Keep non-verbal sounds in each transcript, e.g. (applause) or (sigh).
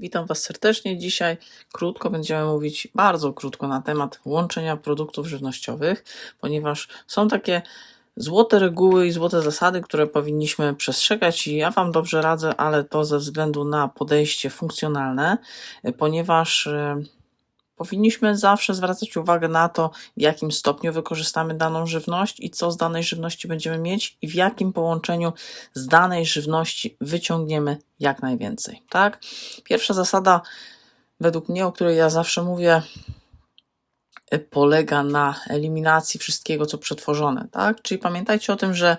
Witam Was serdecznie. Dzisiaj krótko będziemy mówić, bardzo krótko na temat łączenia produktów żywnościowych, ponieważ są takie złote reguły i złote zasady, które powinniśmy przestrzegać i ja Wam dobrze radzę, ale to ze względu na podejście funkcjonalne, ponieważ e, powinniśmy zawsze zwracać uwagę na to, w jakim stopniu wykorzystamy daną żywność i co z danej żywności będziemy mieć i w jakim połączeniu z danej żywności wyciągniemy jak najwięcej. Tak? Pierwsza zasada, według mnie, o której ja zawsze mówię, polega na eliminacji wszystkiego, co przetworzone. Tak? Czyli pamiętajcie o tym, że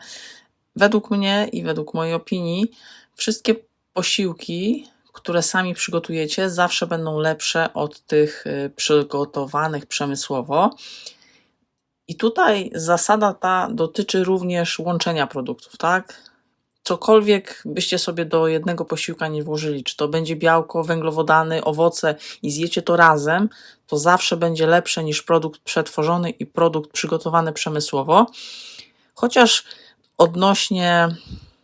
według mnie i według mojej opinii, wszystkie posiłki które sami przygotujecie, zawsze będą lepsze od tych y, przygotowanych przemysłowo. I tutaj zasada ta dotyczy również łączenia produktów, tak? Cokolwiek byście sobie do jednego posiłka nie włożyli, czy to będzie białko, węglowodany, owoce i zjecie to razem, to zawsze będzie lepsze niż produkt przetworzony i produkt przygotowany przemysłowo. Chociaż odnośnie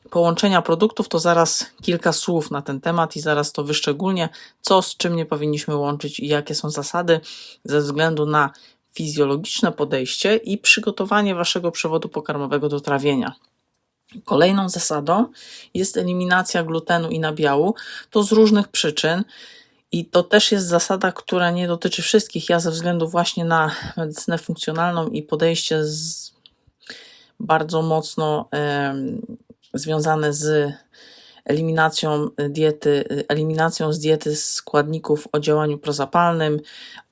połączenia produktów, to zaraz kilka słów na ten temat i zaraz to wyszczególnię, co z czym nie powinniśmy łączyć i jakie są zasady ze względu na fizjologiczne podejście i przygotowanie waszego przewodu pokarmowego do trawienia. Kolejną zasadą jest eliminacja glutenu i nabiału. To z różnych przyczyn. I to też jest zasada, która nie dotyczy wszystkich. Ja ze względu właśnie na medycynę funkcjonalną i podejście z bardzo mocno związane z eliminacją diety, eliminacją z diety składników o działaniu prozapalnym,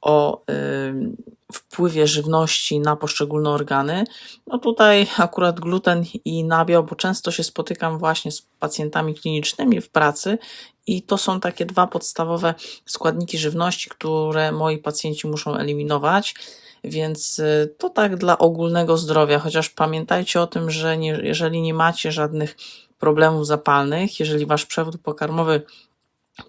o y, wpływie żywności na poszczególne organy. No tutaj akurat gluten i nabiał, bo często się spotykam właśnie z pacjentami klinicznymi w pracy i to są takie dwa podstawowe składniki żywności, które moi pacjenci muszą eliminować. Więc y, to tak dla ogólnego zdrowia, chociaż pamiętajcie o tym, że nie, jeżeli nie macie żadnych problemów zapalnych, jeżeli wasz przewód pokarmowy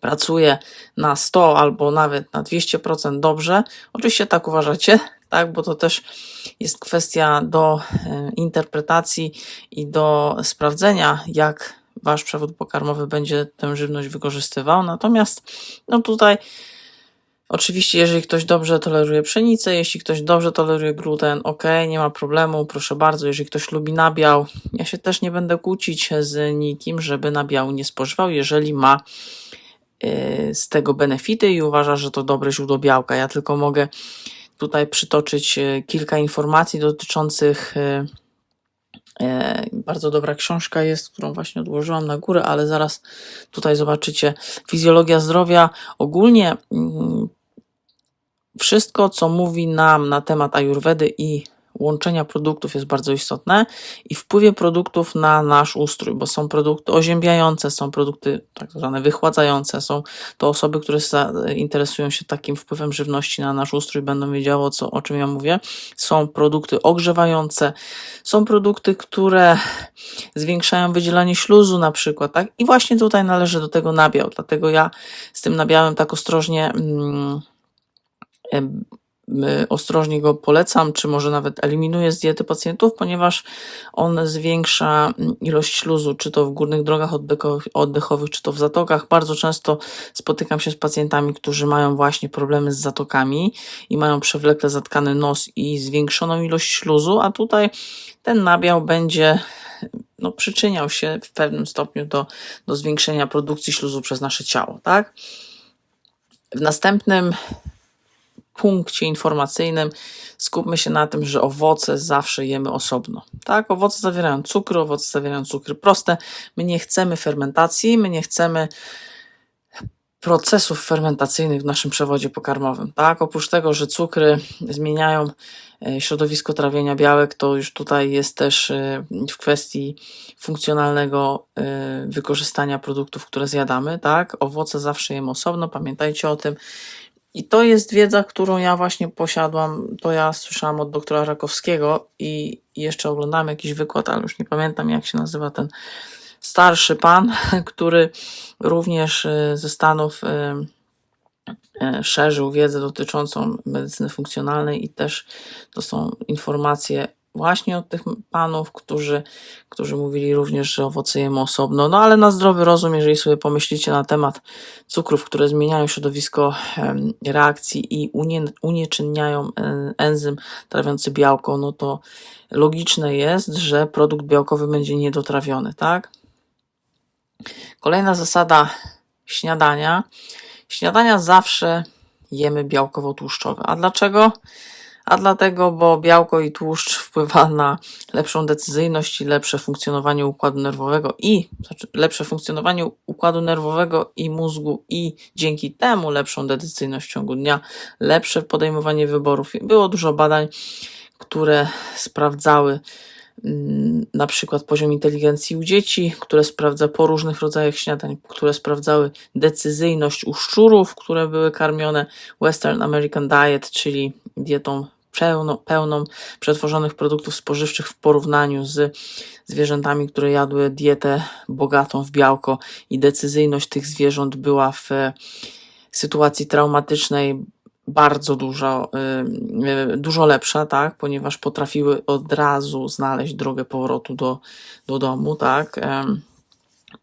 pracuje na 100 albo nawet na 200% dobrze, oczywiście tak uważacie, (laughs) tak, bo to też jest kwestia do y, interpretacji i do sprawdzenia, jak wasz przewód pokarmowy będzie tę żywność wykorzystywał. Natomiast no tutaj Oczywiście, jeżeli ktoś dobrze toleruje pszenicę, jeśli ktoś dobrze toleruje gluten, ok, nie ma problemu, proszę bardzo. Jeżeli ktoś lubi nabiał, ja się też nie będę kłócić z nikim, żeby nabiału nie spożywał, jeżeli ma yy, z tego benefity i uważa, że to dobre źródło białka. Ja tylko mogę tutaj przytoczyć yy, kilka informacji dotyczących. Yy, bardzo dobra książka jest, którą właśnie odłożyłam na górę, ale zaraz tutaj zobaczycie. Fizjologia zdrowia. Ogólnie mm, wszystko, co mówi nam na temat ajurwedy i łączenia produktów jest bardzo istotne i wpływie produktów na nasz ustrój, bo są produkty oziębiające, są produkty tak zwane wychładzające, są to osoby, które interesują się takim wpływem żywności na nasz ustrój, będą wiedziały co, o czym ja mówię. Są produkty ogrzewające, są produkty, które zwiększają wydzielanie śluzu na przykład, tak? I właśnie tutaj należy do tego nabiał, dlatego ja z tym nabiałem tak ostrożnie mm, ostrożnie go polecam, czy może nawet eliminuję z diety pacjentów, ponieważ on zwiększa ilość śluzu, czy to w górnych drogach oddechowych, czy to w zatokach. Bardzo często spotykam się z pacjentami, którzy mają właśnie problemy z zatokami i mają przewlekle zatkany nos i zwiększoną ilość śluzu, a tutaj ten nabiał będzie no, przyczyniał się w pewnym stopniu do, do zwiększenia produkcji śluzu przez nasze ciało, tak? W następnym punkcie informacyjnym skupmy się na tym, że owoce zawsze jemy osobno. Tak, owoce zawierają cukry, owoce zawierają cukry proste. My nie chcemy fermentacji, my nie chcemy procesów fermentacyjnych w naszym przewodzie pokarmowym. Tak, oprócz tego, że cukry zmieniają e, środowisko trawienia białek, to już tutaj jest też e, w kwestii funkcjonalnego e, wykorzystania produktów, które zjadamy. Tak, owoce zawsze jemy osobno, pamiętajcie o tym. I to jest wiedza, którą ja właśnie posiadłam. To ja słyszałam od doktora Rakowskiego i jeszcze oglądałem jakiś wykład, ale już nie pamiętam, jak się nazywa ten starszy pan, (laughs) który również y, ze Stanów y, y, szerzył wiedzę dotyczącą medycyny funkcjonalnej i też to są informacje właśnie od tych panów, którzy, którzy mówili również, że owoce jemy osobno. No ale na zdrowy rozum, jeżeli sobie pomyślicie na temat cukrów, które zmieniają środowisko reakcji i unie, unieczynniają e, enzym trawiący białko, no to logiczne jest, że produkt białkowy będzie niedotrawiony, tak? Kolejna zasada śniadania. Śniadania zawsze jemy białkowo-tłuszczowe. A dlaczego? A dlatego, bo białko i tłuszcz wpływa na lepszą decyzyjność i lepsze funkcjonowanie układu nerwowego i znaczy lepsze funkcjonowanie układu nerwowego i mózgu i dzięki temu lepszą decyzyjność w ciągu dnia, lepsze podejmowanie wyborów. Było dużo badań, które sprawdzały mm, na przykład poziom inteligencji u dzieci, które sprawdza po różnych rodzajach śniadań, które sprawdzały decyzyjność u szczurów, które były karmione Western American Diet, czyli dietą pełno, pełną przetworzonych produktów spożywczych w porównaniu z zwierzętami, które jadły dietę bogatą w białko i decyzyjność tych zwierząt była w sytuacji traumatycznej bardzo dużo, y, y, dużo lepsza, tak, ponieważ potrafiły od razu znaleźć drogę powrotu do, do domu, tak.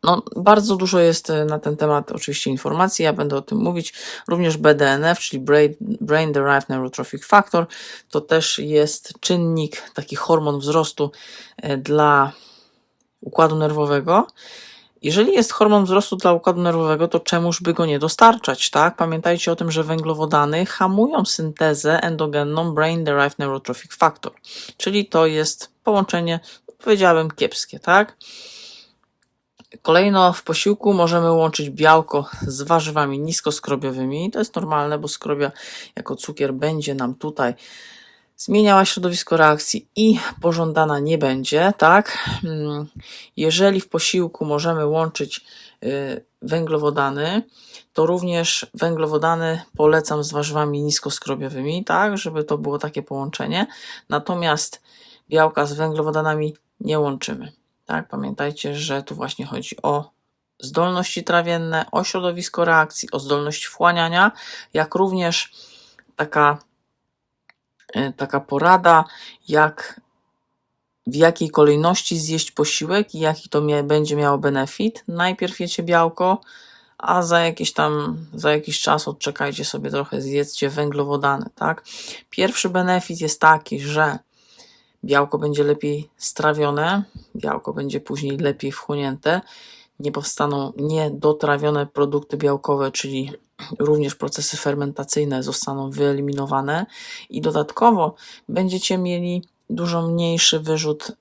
No, bardzo dużo jest y, na ten temat oczywiście informacji, ja będę o tym mówić. Również BDNF, czyli Brain, Brain Derived Neurotrophic Factor, to też jest czynnik, taki hormon wzrostu e, dla układu nerwowego. Jeżeli jest hormon wzrostu dla układu nerwowego, to czemuż by go nie dostarczać, tak? Pamiętajcie o tym, że węglowodany hamują syntezę endogenną Brain Derived Neurotrophic Factor, czyli to jest połączenie, powiedziałabym, kiepskie, tak? Kolejno w posiłku możemy łączyć białko z warzywami niskoskrobiowymi. To jest normalne, bo skrobia jako cukier będzie nam tutaj zmieniała środowisko reakcji i pożądana nie będzie, tak? Mm, Jeżeli w posiłku możemy łączyć y, węglowodany, to również węglowodany polecam z warzywami niskoskrobiowymi, tak? Żeby to było takie połączenie. Natomiast białka z węglowodanami nie łączymy. Tak, pamiętajcie, że tu właśnie chodzi o zdolności trawienne, o środowisko reakcji, o zdolność wchłaniania, jak również taka, e, taka porada, jak w jakiej kolejności zjeść posiłek i jaki to będzie miało benefit. Najpierw jecie białko, a za jakiś tam, za jakiś czas odczekajcie sobie trochę, zjedzcie węglowodany, tak? Pierwszy benefit jest taki, że białko będzie lepiej strawione, białko będzie później lepiej wchłonięte, nie powstaną niedotrawione produkty białkowe, czyli (clears throat) również procesy fermentacyjne zostaną wyeliminowane i dodatkowo będziecie mieli dużo mniejszy wyrzut,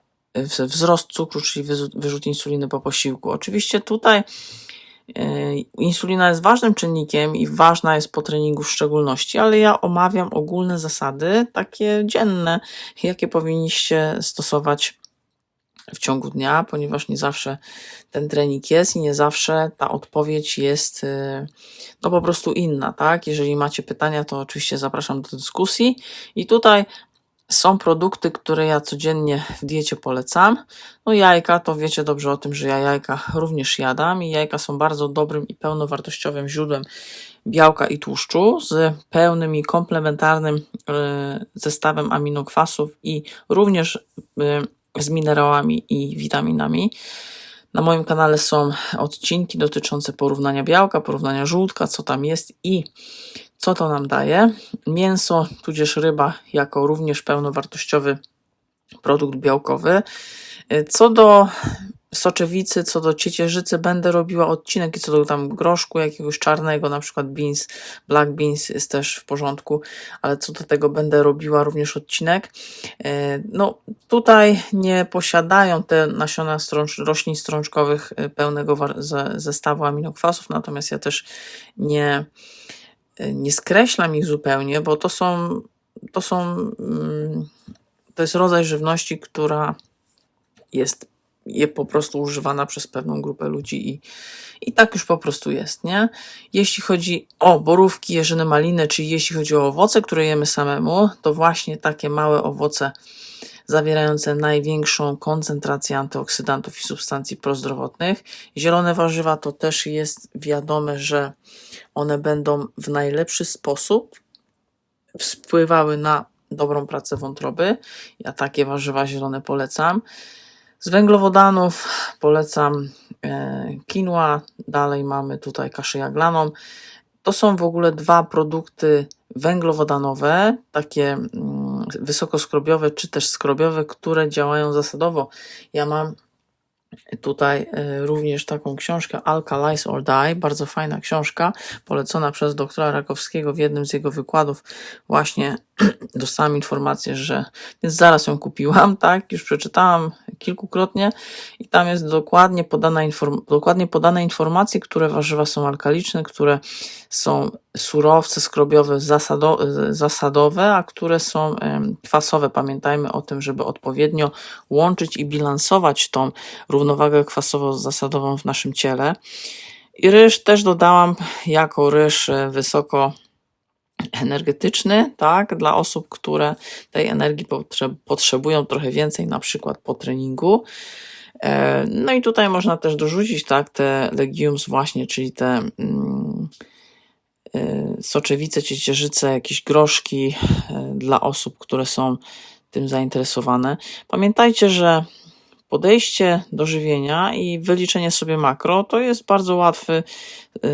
wzrost cukru, czyli wyrzut, insuliny po posiłku. Oczywiście tutaj Insulina jest ważnym czynnikiem i ważna jest po treningu w szczególności, ale ja omawiam ogólne zasady, takie dzienne, jakie powinniście stosować w ciągu dnia, ponieważ nie zawsze ten trening jest i nie zawsze ta odpowiedź jest y, no po prostu inna, tak? Jeżeli macie pytania, to oczywiście zapraszam do dyskusji i tutaj są produkty, które ja codziennie w diecie polecam. No jajka, to wiecie dobrze o tym, że ja jajka również jadam i jajka są bardzo dobrym i pełnowartościowym źródłem białka i tłuszczu z pełnym i komplementarnym y, zestawem aminokwasów i również y, z minerałami i witaminami. Na moim kanale są odcinki dotyczące porównania białka, porównania żółtka, co tam jest i co to nam daje. Mięso, tudzież ryba, jako również pełnowartościowy produkt białkowy. Co do soczewicy, co do ciecierzycy, będę robiła odcinek i co do tam groszku jakiegoś czarnego, na przykład beans, black beans jest też w porządku, ale co do tego będę robiła również odcinek. E, No tutaj nie posiadają te nasiona strącz, roślin strączkowych e, pełnego zestawu aminokwasów, natomiast ja też nie, nie skreślam ich zupełnie, bo to są, to są, mm, to jest rodzaj żywności, która jest je po prostu używana przez pewną grupę ludzi i, i tak już po prostu jest, nie? Jeśli chodzi o borówki, jeżyny, maliny, czyli jeśli chodzi o owoce, które jemy samemu, to właśnie takie małe owoce zawierające największą koncentrację antyoksydantów i substancji prozdrowotnych. Zielone warzywa to też jest wiadome, że one będą w najlepszy sposób wpływały na dobrą pracę wątroby. Ja takie warzywa zielone polecam. Z węglowodanów polecam e, quinoa, dalej mamy tutaj kaszę jaglaną. To są w ogóle dwa produkty węglowodanowe, takie wysokoskrobiowe czy też skrobiowe, które działają zasadowo. Ja mam tutaj e, również taką książkę Alkalize or Die, bardzo fajna książka, polecona przez doktora Rakowskiego w jednym z jego wykładów. Właśnie (clears throat) dostałam informację, że więc zaraz ją kupiłam, (laughs) tak, już przeczytałam kilkukrotnie i tam jest dokładnie podana, inform dokładnie podane informacje, które warzywa są alkaliczne, które są surowce skrobiowe zasado zasadowe, a które są kwasowe. Pamiętajmy o tym, żeby odpowiednio łączyć i bilansować tą równowagę kwasowo-zasadową w naszym ciele. I ryż też dodałam jako ryż e, wysoko energetyczny, tak, dla osób, które tej energii potrze- potrzebują trochę więcej, na przykład po treningu. E, No i tutaj można też dorzucić, tak, te legumes właśnie, czyli te mm, e, soczewice, ciecierzyce, jakieś groszki e, dla osób, które są tym zainteresowane. Pamiętajcie, że podejście do żywienia i wyliczenie sobie makro to jest bardzo łatwy,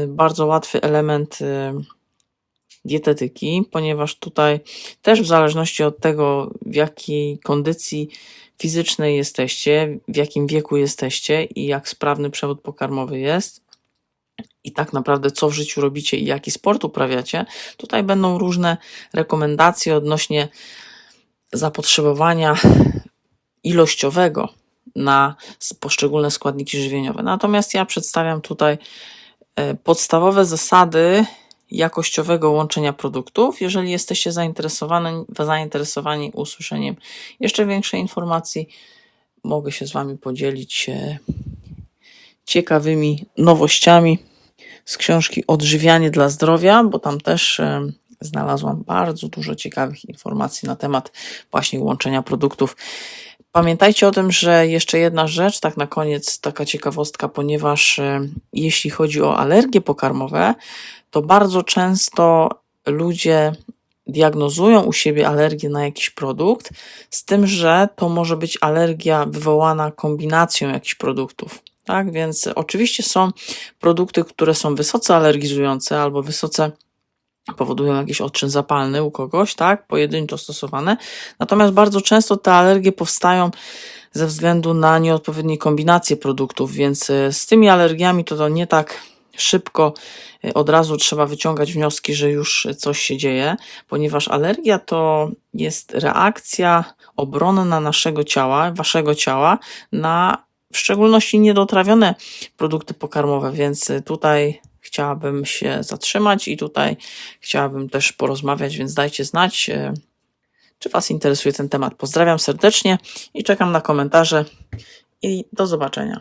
bardzo łatwy element dietetyki, ponieważ tutaj też w zależności od tego, w jakiej kondycji fizycznej jesteście, w jakim wieku jesteście i jak sprawny przewód pokarmowy jest, i tak naprawdę co w życiu robicie i jaki sport uprawiacie, tutaj będą różne rekomendacje odnośnie zapotrzebowania ilościowego na poszczególne składniki żywieniowe. Natomiast ja przedstawiam tutaj e, podstawowe zasady jakościowego łączenia produktów. Jeżeli jesteście zainteresowani, zainteresowani usłyszeniem jeszcze większej informacji, mogę się z Wami podzielić e, ciekawymi nowościami z książki Odżywianie dla zdrowia, bo tam też e, znalazłam bardzo dużo ciekawych informacji na temat właśnie łączenia produktów. Pamiętajcie o tym, że jeszcze jedna rzecz, tak na koniec taka ciekawostka, ponieważ e, jeśli chodzi o alergie pokarmowe, to bardzo często ludzie diagnozują u siebie alergię na jakiś produkt, z tym, że to może być alergia wywołana kombinacją jakichś produktów. Tak, więc oczywiście są produkty, które są wysoce alergizujące albo wysoce powodują jakiś odczyn zapalny u kogoś, tak, pojedynczo stosowane. Natomiast bardzo często te alergie powstają ze względu na nieodpowiednie kombinacje produktów, więc z tymi alergiami to, to nie tak szybko e, od razu trzeba wyciągać wnioski, że już coś się dzieje, ponieważ alergia to jest reakcja obronna naszego ciała, waszego ciała na w szczególności niedotrawione produkty pokarmowe, więc e, tutaj chciałabym się zatrzymać i tutaj chciałabym też porozmawiać, więc dajcie znać, e, czy Was interesuje ten temat. Pozdrawiam serdecznie i czekam na komentarze i do zobaczenia.